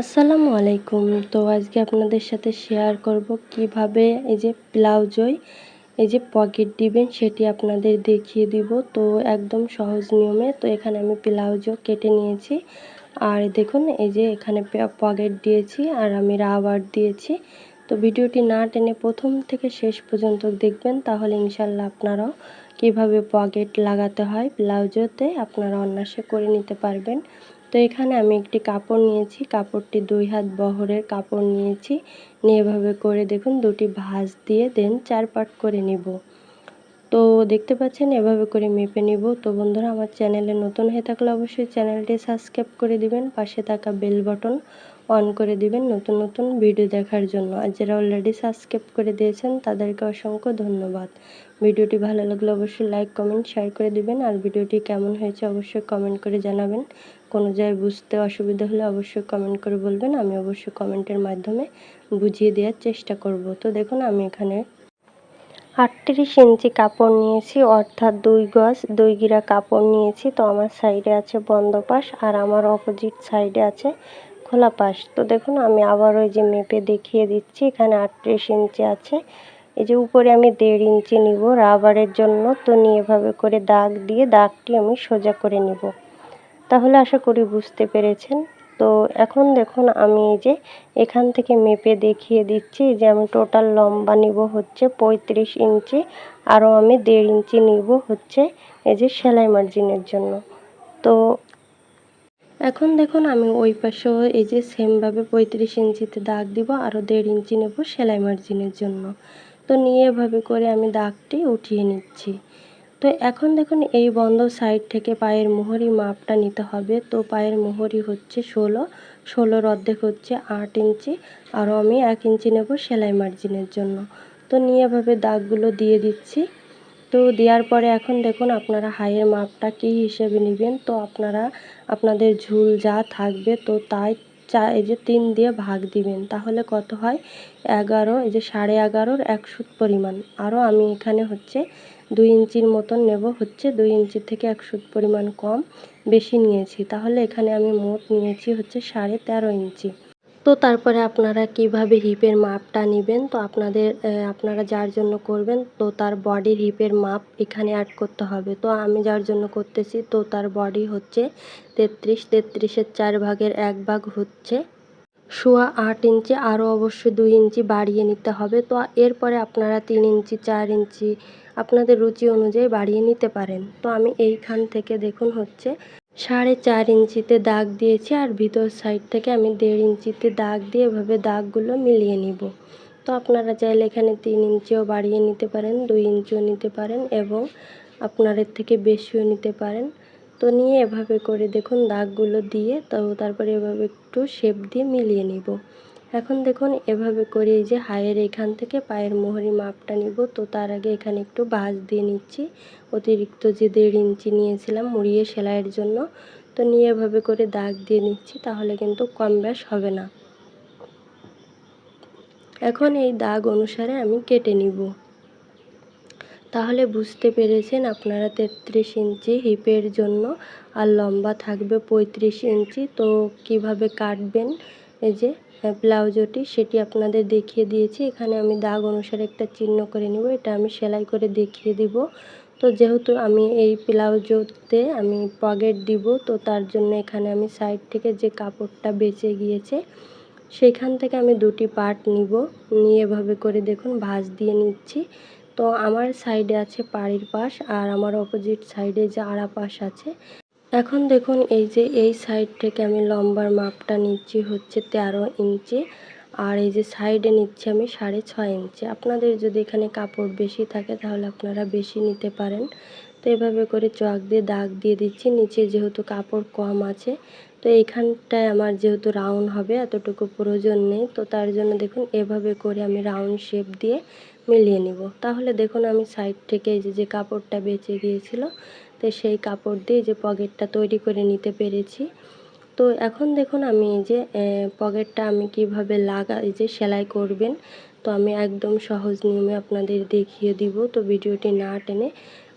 আসসালামু আলাইকুম। তো আজকে আপনাদের সাথে শেয়ার করব কীভাবে এই যে ব্লাউজই এই যে পকেট দিবেন সেটি আপনাদের দেখিয়ে দিব। তো একদম সহজ নিয়মে তো এখানে আমি ব্লাউজও কেটে নিয়েছি। আর দেখুন, এই যে এখানে পকেট দিয়েছি আর আমি রাবার দিয়েছি। তো ভিডিওটি না টেনে প্রথম থেকে শেষ পর্যন্ত দেখবেন, তাহলে ইনশাল্লাহ আপনারাও কীভাবে পকেট লাগাতে হয় ব্লাউজতে আপনারা অনায়াসে করে নিতে পারবেন। তো এখানে আমি একটি কাপড় নিয়েছি, কাপড়টি দুই হাত বহরের কাপড় নিয়েছি। নিয়ে এভাবে করে দেখুন, দুটি ভাঁজ দিয়ে দেন চার পাট করে নিব। তো দেখতে পাচ্ছেন, এভাবে করে মেপে নিব। তো বন্ধুরা, আমার চ্যানেলে নতুন হয়ে থাকলে অবশ্যই চ্যানেলটি সাবস্ক্রাইব করে দিবেন, পাশে থাকা বেল বটন অন করে দিবেন নতুন নতুন ভিডিও দেখার জন্য। আর যারা অলরেডি সাবস্ক্রাইব করে দিয়েছেন, তাদেরকে অসংখ্য ধন্যবাদ। ভিডিওটি ভালো লাগলে অবশ্যই লাইক, কমেন্ট, শেয়ার করে দিবেন। আর ভিডিওটি কেমন হয়েছে অবশ্যই কমেন্ট করে জানাবেন। কোনো জায়গায় বুঝতে অসুবিধা হলে অবশ্যই কমেন্ট করে বলবেন। আমি অবশ্যই কমেন্টের মাধ্যমে বুঝিয়ে দেওয়ার চেষ্টা করব। তো দেখুন, আমি এখানে আটত্রিশ ইঞ্চি কাপড় নিয়েছি, অর্থাৎ দুই গজ, দুই গিরা কাপড় নিয়েছি। তো আমার সাইডে আছে বন্ধ পাশ আর আমার অপোজিট সাইডে আছে খোলা পাশ। তো দেখুন, আমি আবার ওই যে মেপে দেখিয়ে দিচ্ছি, এখানে আটত্রিশ ইঞ্চি আছে। এই যে উপরে আমি দেড় ইঞ্চি নিব, রাবারের জন্য। তো নিয়ে এভাবে করে দাগ দিয়ে দাগটি আমি সোজা করে নিব। তাহলে আশা করি বুঝতে পেরেছেন। তো এখন দেখুন আমি এই যে এখান থেকে মেপে দেখিয়ে দিচ্ছি যে আমি টোটাল লম্বা নিব হচ্ছে পঁয়ত্রিশ ইঞ্চি, আরও আমি দেড় ইঞ্চি নিব হচ্ছে এই যে সেলাই মার্জিনের জন্য। তো এখন দেখুন আমি ওই পাশেও এই যে সেমভাবে পঁয়ত্রিশ ইঞ্চিতে দাগ দিব, আরও দেড় ইঞ্চি নেব সেলাই মার্জিনের জন্য। তো নিয়ে এভাবে করে আমি দাগটি উঠিয়ে নিচ্ছি। তো এখন দেখুন এই বন্ধ সাইড থেকে পায়ের মোহরি মাপটা নিতে হবে। তো পায়ের মোহরি হচ্ছে ষোলো, ষোলোর অর্ধেক হচ্ছে আট ইঞ্চি, আরও আমি এক ইঞ্চি নেব সেলাই মার্জিনের জন্য। তো নিয়ে এভাবে দাগগুলো দিয়ে দিচ্ছি। তো দেওয়ার পরে এখন দেখুন আপনারা হাইয়ের মাপটা কী হিসেবে নেবেন? তো আপনারা, আপনাদের ঝুল যা থাকবে তো তাই চা, এই যে তিন দিয়ে ভাগ দিবেন। তাহলে কত হয়? এগারো, এই যে সাড়ে এগারোর একশো পরিমাণ। আরও আমি এখানে হচ্ছে দুই ইঞ্চির মতন নেব। হচ্ছে দুই ইঞ্চির থেকে একশো পরিমাণ কম বেশি নিয়েছি। তাহলে এখানে আমি মোট নিয়েছি হচ্ছে সাড়ে তেরো ইঞ্চি। তো তারপরে আপনারা কীভাবে হিপের মাপটা নেবেন? তো আপনাদের আপনারা যার জন্য করবেন, তো তার বডির হিপের মাপ এখানে অ্যাড করতে হবে। তো আমি যার জন্য করতেছি, তো তার বডি হচ্ছে তেত্রিশ, তেত্রিশের চার ভাগের এক ভাগ হচ্ছে শোয়া আট ইঞ্চি। আরও অবশ্যই দুই ইঞ্চি বাড়িয়ে নিতে হবে। তো এরপরে আপনারা তিন ইঞ্চি, চার ইঞ্চি আপনাদের রুচি অনুযায়ী বাড়িয়ে নিতে পারেন। তো আমি এইখান থেকে দেখুন হচ্ছে, সাড়ে চার ইঞ্চিতে দাগ দিয়েছি আর ভিতর সাইড থেকে আমি দেড় ইঞ্চিতে দাগ দিয়ে এভাবে দাগগুলো মিলিয়ে নিব। তো আপনারা চাইলে এখানে তিন ইঞ্চিও বাড়িয়ে নিতে পারেন, দুই ইঞ্চিও নিতে পারেন এবং আপনাদের থেকে বেশিও নিতে পারেন। তো নিয়ে এভাবে করে দেখুন দাগগুলো দিয়ে, তো তারপরে এভাবে একটু শেপ দিয়ে মিলিয়ে নিব। এখন দেখুন, এভাবে করে এই যে হায়ের এখান থেকে পায়ের মোহরি মাপটা নিব। তো তার আগে এখানে একটু বাঁশ দিয়ে নিচ্ছি। অতিরিক্ত যে দেড় ইঞ্চি নিয়েছিলাম মুড়িয়ে সেলাইয়ের জন্য। তো নিয়ে এভাবে করে দাগ দিয়ে নিচ্ছি, তাহলে কিন্তু কম ব্যাস হবে না। এখন এই দাগ অনুসারে আমি কেটে নিব। তাহলে বুঝতে পেরেছেন আপনারা তেত্রিশ ইঞ্চি হিপের জন্য আর লম্বা থাকবে পঁয়ত্রিশ ইঞ্চি। তো কীভাবে কাটবেন? এই যে ব্লাউজটি সেটি আপনাদের দেখিয়ে দিয়েছি। এখানে আমি দাগ অনুসারে একটা চিহ্ন করে নিব, এটা আমি সেলাই করে দেখিয়ে দিব। তো যেহেতু আমি এই ব্লাউজতে আমি পকেট দিব, তো তার জন্য এখানে আমি সাইড থেকে যে কাপড়টা বেঁচে গিয়েছে, সেখান থেকে আমি দুটি পার্ট নিব। নিয়ে এভাবে করে দেখুন, ভাঁজ দিয়ে নিচ্ছি। তো আমার সাইডে আছে পাড়ির পাশ আর আমার অপোজিট সাইডে যে আড়া পাশ আছে এখন দেখুন এই যে এই সাইড থেকে আমি লম্বার মাপটা নিচ্ছি হচ্ছে তেরো ইঞ্চি, আর এই যে সাইডে নিচ্ছি আমি সাড়ে ছয় ইঞ্চি। আপনাদের যদি এখানে কাপড় বেশি থাকে তাহলে আপনারা বেশি নিতে পারেন। তো এভাবে করে চক দিয়ে দাগ দিয়ে দিচ্ছি, নিচে যেহেতু কাপড় কম আছে, তো এইখানটায় আমার যেহেতু রাউন্ড হবে, এতটুকু প্রয়োজন নেই। তো তার জন্য দেখুন এভাবে করে আমি রাউন্ড শেপ দিয়ে মিলিয়ে নিব। তাহলে দেখুন আমি সাইড থেকে এই যে যে কাপড়টা বেঁচে গিয়েছিল তো সেই কাপড় দিয়ে যে পকেটটা তৈরি করে নিতে পেরেছি। তো এখন দেখুন আমি এই যে পকেটটা আমি কীভাবে লাগা, এই যে সেলাই করবেন, তো আমি একদম সহজ নিয়মে আপনাদের দেখিয়ে দিব। তো ভিডিওটি না টেনে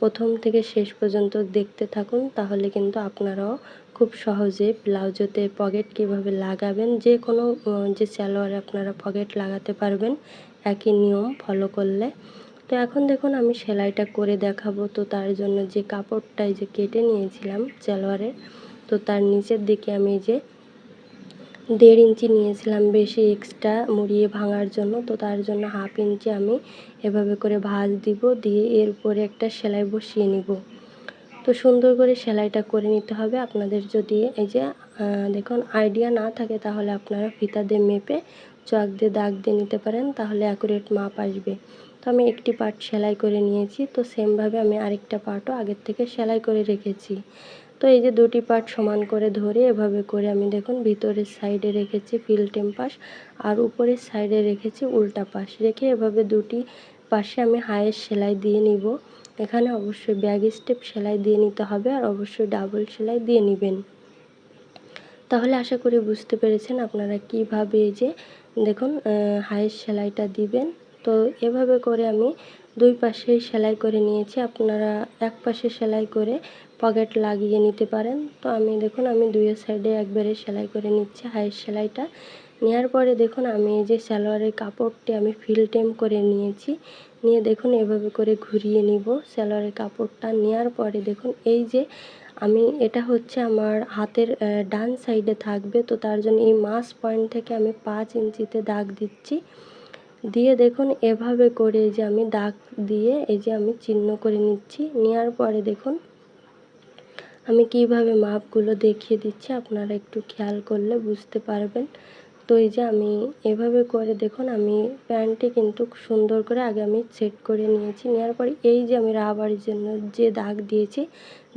প্রথম থেকে শেষ পর্যন্ত দেখতে থাকুন, তাহলে কিন্তু আপনারাও খুব সহজে ব্লাউজেতে পকেট কীভাবে লাগাবেন, যে কোনো যে সালোয়ারে আপনারা পকেট লাগাতে পারবেন, একই নিয়ম ফলো করলে। তো এখন দেখুন, আমি সেলাইটা করে দেখাবো। তো তার জন্য যে কাপড়টা এই যে কেটে নিয়েছিলাম সালোয়ারের তো তার নিচের দিকে আমি এই যে দেড় ইঞ্চি নিয়েছিলাম বেশি এক্সট্রা মুড়িয়ে ভাঙার জন্য। তো তার জন্য হাফ ইঞ্চি আমি এভাবে করে ভাঁজ দিব, দিয়ে এর উপরে একটা সেলাই বসিয়ে নিব। তো সুন্দর করে সেলাইটা করে নিতে হবে। আপনাদের যদি এই যে দেখুন আইডিয়া না থাকে, তাহলে আপনারা ফিতা দিয়ে মেপে, চক দিয়ে দাগ দিয়ে নিতে পারেন, তাহলে অ্যাকুরেট মাপ আসবে। তো আমি একটি পার্ট সেলাই করে নিয়েছি, তো সেমভাবে আমি আরেকটা পার্টও আগের থেকে সেলাই করে রেখেছি। তো এই যে দুটি পার্ট সমান করে ধরে এভাবে করে আমি দেখুন ভিতরের সাইডে রেখেছি ফিল্টেম পাশ, আর উপরের সাইডে রেখেছি উল্টা পাশ। রেখে এভাবে দুটি পাশে আমি হায়ের সেলাই দিয়ে নিব। এখানে অবশ্যই ব্যাগ স্টেপ সেলাই দিয়ে নিতে হবে আর অবশ্যই ডাবল সেলাই দিয়ে নেবেন। তাহলে আশা করি বুঝতে পেরেছেন আপনারা কীভাবে এই যে দেখুন হায়ের সেলাইটা দিবেন। তো এভাবে করে আমি দুই পাশেই সেলাই করে নিয়েছি। আপনারা এক পাশে সেলাই করে পকেট লাগিয়ে নিতে পারেন। তো আমি দেখুন, আমি দুইয়ের সাইডে একবারে সেলাই করে নিচ্ছি হায়ের সেলাইটা। নেওয়ার পরে দেখুন, আমি এই যে সালোয়ারের কাপড়টি আমি ফিল টেম করে নিয়েছি। নিয়ে দেখুন, এভাবে করে ঘুরিয়ে নিব সালোয়ারের কাপড়টা। নেওয়ার পরে দেখুন, এই যে আমি, এটা হচ্ছে আমার হাতের ডান সাইডে থাকবে। তো তার জন্য এই মাস পয়েন্ট থেকে আমি পাঁচ ইঞ্চিতে দাগ দিচ্ছি। দিয়ে দেখুন এভাবে করে এই যে আমি দাগ দিয়ে এই যে আমি চিহ্ন করে নিচ্ছি। নেওয়ার পরে দেখুন, আমি কীভাবে মাপগুলো দেখিয়ে দিচ্ছি আপনারা একটু খেয়াল করলে বুঝতে পারবেন। তো এই যে আমি এভাবে করে দেখুন, আমি প্যান্টটি কিন্তু সুন্দর করে আগে আমি সেট করে নিয়েছি। নেওয়ার পরে এই যে আমি রাবারের জন্য যে দাগ দিয়েছি,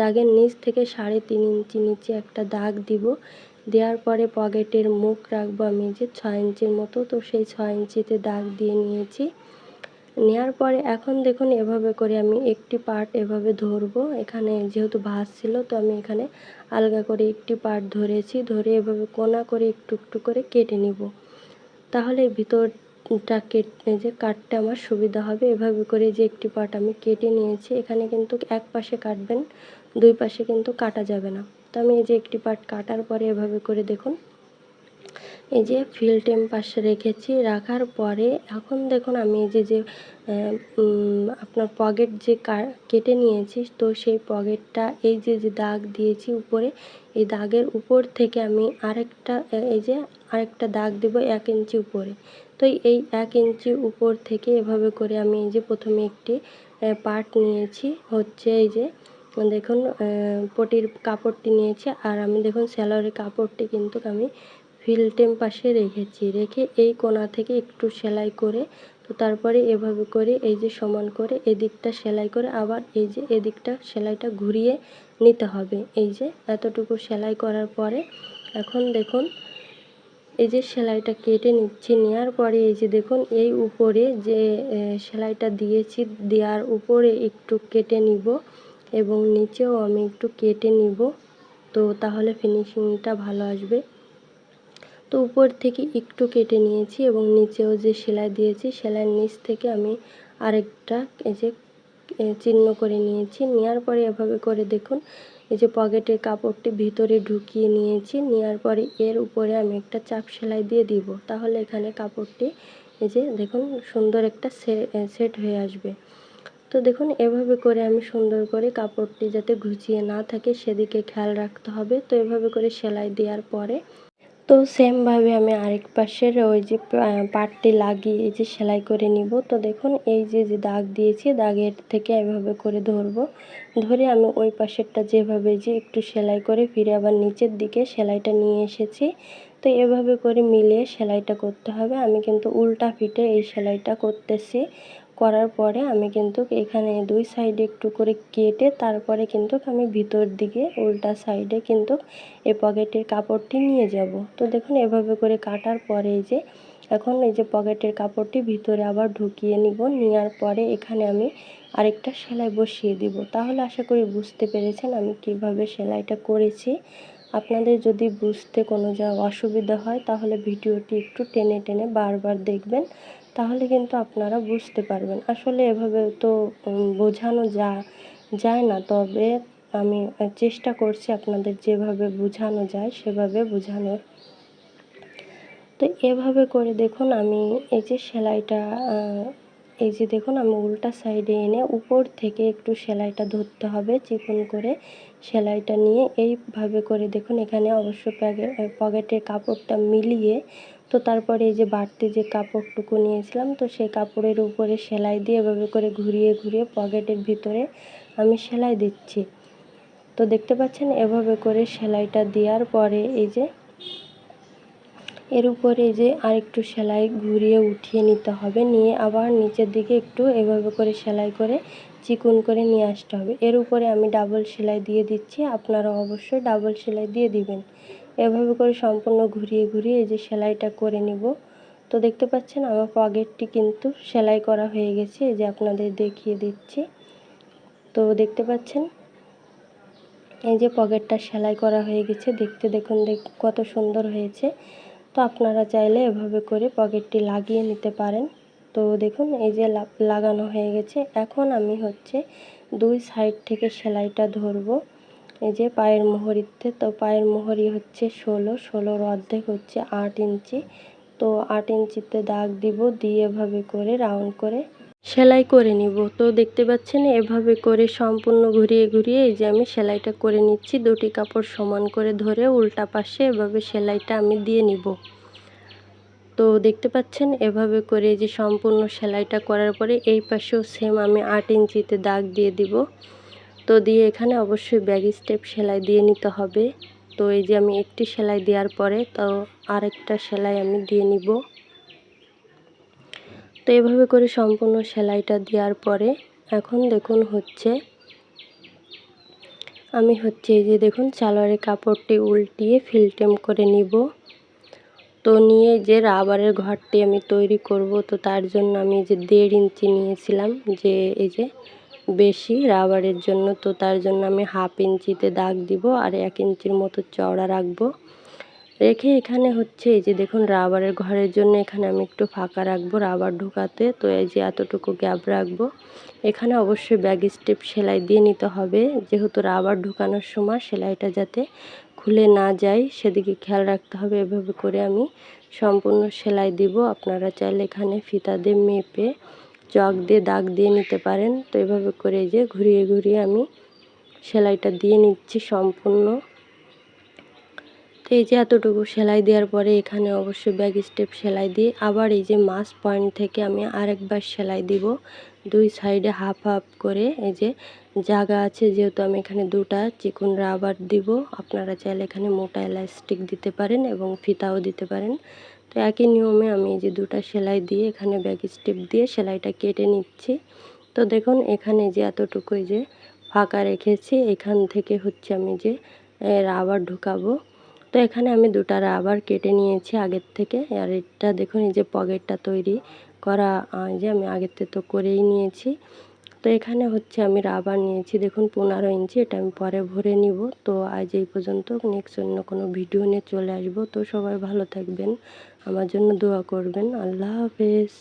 দাগের নিচ থেকে সাড়ে তিন ইঞ্চি নিচে একটা দাগ দিব। দেওয়ার পরে পকেটের মুখ রাখব আমি যে ছয় ইঞ্চির মতো, তো সেই ছয় ইঞ্চিতে দাগ দিয়ে নিয়েছি। নেওয়ার পরে এখন দেখুন এভাবে করে আমি একটি পার্ট এভাবে ধরবো। এখানে যেহেতু ভাঁজ ছিল, তো আমি এখানে আলগা করে একটি পার্ট ধরেছি, ধরে এভাবে কোনা করে একটু একটু করে কেটে নিব। তাহলে ভিতরটা কেটে যে কাটতে আমার সুবিধা হবে, এভাবে করে যে একটি পার্ট আমি কেটে নিয়েছি, এখানে কিন্তু এক পাশে কাটবেন, দুই পাশে কিন্তু কাটা যাবে না। তো আমি এই যে একটি পার্ট কাটার পরে এভাবে করে দেখুন। এই যে ফিল্টেম পাশে রেখেছি, রাখার পরে এখন দেখুন আমি এই যে যে আপনার পকেট যে কেটে নিয়েছি, তো সেই পকেটটা এই যে যে দাগ দিয়েছি উপরে, এই দাগের উপর থেকে আমি আরেকটা এই যে আরেকটা দাগ দেব এক ইঞ্চি উপরে। তো এই এক ইঞ্চি উপর থেকে এভাবে করে আমি এই যে প্রথমে একটি পার্ট নিয়েছি, হচ্ছে এই যে দেখুন পটির কাপড়টি নিয়েছি আর আমি দেখুন স্যালোয়ারের কাপড়টি কিন্তু আমি ফিল্টেম পাশে রেখেছি। রেখে এই কোণা থেকে একটু সেলাই করে, তো তারপরে এভাবে করে এই যে সমান করে এদিকটা সেলাই করে আবার এই যে এদিকটা সেলাইটা ঘুরিয়ে নিতে হবে। এই যে এতটুকু সেলাই করার পরে এখন দেখুন, এই যে সেলাইটা কেটে নিচ্ছি, নেওয়ার পরে এই যে দেখুন এই উপরে যে সেলাইটা দিয়েছি, দেওয়ার উপরে একটু কেটে নিব। এবং নিচেও আমি একটু কেটে নিব। তো তাহলে ফিনিশিংটা ভালো আসবে। তো উপর থেকে একটু কেটে নিয়েছি এবং নিচেও যে সেলাই দিয়েছি, সেলাইয়ের নিচ থেকে আমি আরেকটা এই যে চিহ্ন করে নিয়েছি। নেওয়ার পরে এভাবে করে দেখুন, এই যে পকেটের কাপড়টি ভিতরে ঢুকিয়ে নিয়েছি। নেওয়ার পরে এর উপরে আমি একটা চাপ সেলাই দিয়ে দিব। তাহলে এখানে কাপড়টি এই যে দেখুন, সুন্দর একটা সেট হয়ে আসবে। তো দেখুন, এভাবে করে আমি সুন্দর করে কাপড়টি যাতে ঘুচিয়ে না থাকে সেদিকে খেয়াল রাখতে হবে। তো এভাবে করে সেলাই দেওয়ার পরে তো সেমভাবে আমি আরেক পাশের ওই যে পাটটি লাগিয়ে যে সেলাই করে নিব। তো দেখুন, এই যে যে দাগ দিয়েছি, দাগের থেকে এভাবে করে ধরবো। ধরে আমি ওই পাশেরটা যেভাবে যে একটু সেলাই করে ফিরে আবার নিচের দিকে সেলাইটা নিয়ে এসেছি। তো এভাবে করে মিলিয়ে সেলাইটা করতে হবে। আমি কিন্তু উল্টা ফিটে এই সেলাইটা করতেছি। করার পরে আমি কিন্তু এখানে দুই সাইডে একটু করে কেটে তারপরে কিন্তু আমি ভিতর দিকে উল্টা সাইডে কিন্তু এই পকেটের কাপড়টি নিয়ে যাব। তো দেখুন, এভাবে করে কাটার পরে যে এখন এই যে পকেটের কাপড়টি ভিতরে আবার ঢুকিয়ে নিব। নেওয়ার পরে এখানে আমি আরেকটা সেলাই বসিয়ে দিব। তাহলে আশা করি বুঝতে পেরেছেন আমি কীভাবে সেলাইটা করেছি। আপনাদের যদি বুঝতে কোনো যা অসুবিধা হয়, তাহলে ভিডিওটি একটু টেনে টেনে বারবার দেখবেন, তাহলে কিন্তু আপনারা বুঝতে পারবেন। আসলে এভাবে তো বোঝানো যা, যায় না, তবে আমি চেষ্টা করছি আপনাদের যেভাবে বোঝানো যায়, সেভাবে বোঝানোর। তো এভাবে করে দেখুন, আমি এই যে সেলাইটা এই যে দেখুন, আমি উল্টা সাইডে এনে উপর থেকে একটু সেলাইটা ধরতে হবে, চিকন করে। সেলাইটা নিয়ে এইভাবে করে দেখুন, এখানে অবশ্য পকেটের কাপড়টা মিলিয়ে, তো তারপরে এই যে বাড়তি যে কাপড়টুকু নিয়েছিলাম, তো সেই কাপড়ের উপরে সেলাই দিয়ে এভাবে করে ঘুরিয়ে ঘুরিয়ে পকেটের ভিতরে আমি সেলাই দিচ্ছি। তো দেখতে পাচ্ছেন, এভাবে করে সেলাইটা দেওয়ার পরে এই যে, এর উপরে যে আরেকটু সেলাই ঘুরিয়ে উঠিয়ে নিতে হবে, নিয়ে আবার নিচের দিকে একটু এভাবে করে সেলাই করে চিকন করে নিয়ে আসতে হবে। এর উপরে আমি ডাবল সেলাই দিয়ে দিচ্ছি। আপনারা অবশ্যই ডাবল সেলাই দিয়ে দিবেন। এভাবে করে সম্পূর্ণ ঘুরিয়ে ঘুরিয়ে এই যে সেলাইটা করে নিব। তো দেখতে পাচ্ছেন আমার পকেটটি কিন্তু সেলাই করা হয়ে গেছে। এই যে আপনাদের দেখিয়ে দিচ্ছি। তো দেখতে পাচ্ছেন, এই যে পকেটটা সেলাই করা হয়ে গেছে। দেখতে দেখুন, দেখ, কত সুন্দর হয়েছে। তো আপনারা চাইলে এভাবে করে পকেটটি লাগিয়ে নিতে পারেন। তো দেখুন, এই যে লাগানো হয়ে গেছে। এখন আমি হচ্ছে দুই সাইড থেকে সেলাইটা ধরবো। এই যে পায়ের মোহরিতে, তো পায়ের মোহরি হচ্ছে ষোলো, ষোলোর অর্ধেক হচ্ছে আট ইঞ্চি। তো আট ইঞ্চিতে দাগ দিব, দিয়ে এভাবে করে রাউন্ড করে সেলাই করে নিব। তো দেখতে পাচ্ছেন, এভাবে করে সম্পূর্ণ ঘুরিয়ে ঘুরিয়ে এই যে আমি সেলাইটা করে নিচ্ছি। দুটি কাপড় সমান করে ধরে উল্টা পাশে এভাবে সেলাইটা আমি দিয়ে নিব। তো দেখতে পাচ্ছেন, এভাবে করে যে সম্পূর্ণ সেলাইটা করার পরে এই পাশেও সেম আমি আট ইঞ্চিতে দাগ দিয়ে দিব। তো দিয়ে এখানে অবশ্যই ব্যাগ স্টেপ সেলাই দিয়ে নিতে হবে। তো এই যে আমি একটি সেলাই দেওয়ার পরে তো আরেকটা সেলাই আমি দিয়ে নিব। তো এভাবে করে সম্পূর্ণ সেলাইটা দেওয়ার পরে এখন দেখুন হচ্ছে, আমি হচ্ছে এই যে দেখুন সালোয়ারের কাপড়টি উল্টিয়ে ফিলটেম করে নিব। তো নিয়ে যে রাবারের ঘরটি আমি তৈরি করব, তো তার জন্য আমি যে দেড় ইঞ্চি নিয়েছিলাম, যে এই যে বেশি রাবারের জন্য, তো তার জন্য আমি হাফ ইঞ্চিতে দাগ দিব আর এক ইঞ্চির মতো চওড়া রাখব। রেখে এখানে হচ্ছে এই যে দেখুন রাবারের ঘরের জন্য এখানে আমি একটু ফাঁকা রাখব, রাবার ঢোকাতে। তো এই যে এতটুকু গ্যাপ রাখব। এখানে অবশ্যই ব্যাগ স্টেপ সেলাই দিয়ে নিতে হবে। যেহেতু রাবার ঢুকানোর সময় সেলাইটা যাতে খুলে না যায়, সেদিকে খেয়াল রাখতে হবে। এভাবে করে আমি সম্পূর্ণ সেলাই দিব। আপনারা চাইলে এখানে ফিতা দিয়ে মেপে, চক দিয়ে দাগ দিয়ে নিতে পারেন। তো এভাবে করে যে ঘুরিয়ে ঘুরিয়ে আমি সেলাইটা দিয়ে নিচ্ছি সম্পূর্ণ। এই যে এতটুকু সেলাই দেওয়ার পরে এখানে অবশ্যই ব্যাগ স্টেপ সেলাই দিয়ে আবার এই যে মাস পয়েন্ট থেকে আমি আরেকবার সেলাই দিব। দুই সাইডে হাফ হাফ করে এই যে জায়গা আছে, যেহেতু আমি এখানে দুটা চিকন রাবার দিব। আপনারা চাইলে এখানে মোটা এলাস্টিক দিতে পারেন এবং ফিতাও দিতে পারেন। তো একই নিয়মে আমি এই যে দুটা সেলাই দিয়ে এখানে ব্যাগ স্টেপ দিয়ে সেলাইটা কেটে নিচ্ছি। তো দেখুন, এখানে যে এতটুকু যে ফাঁকা রেখেছি, এখান থেকে হচ্ছে আমি যে রাবার ঢুকাবো। তো এখানে আমি দুটা রাবার কেটে নিয়েছি আগের থেকে। আর এটা দেখুন, এই যে পকেটটা তৈরি করা এই যে আমি আগের থেকে তো করেই নিয়েছি। তো এখানে হচ্ছে আমি রাবার নিয়েছি, দেখুন পনেরো ইঞ্চি, এটা আমি পরে ভরে নিব। তো আজ এই পর্যন্ত নেক্সট অন্য কোনো ভিডিও নিয়ে চলে আসব। তো সবাই ভালো থাকবেন, আমার জন্য দোয়া করবেন। আল্লাহ হাফেজ।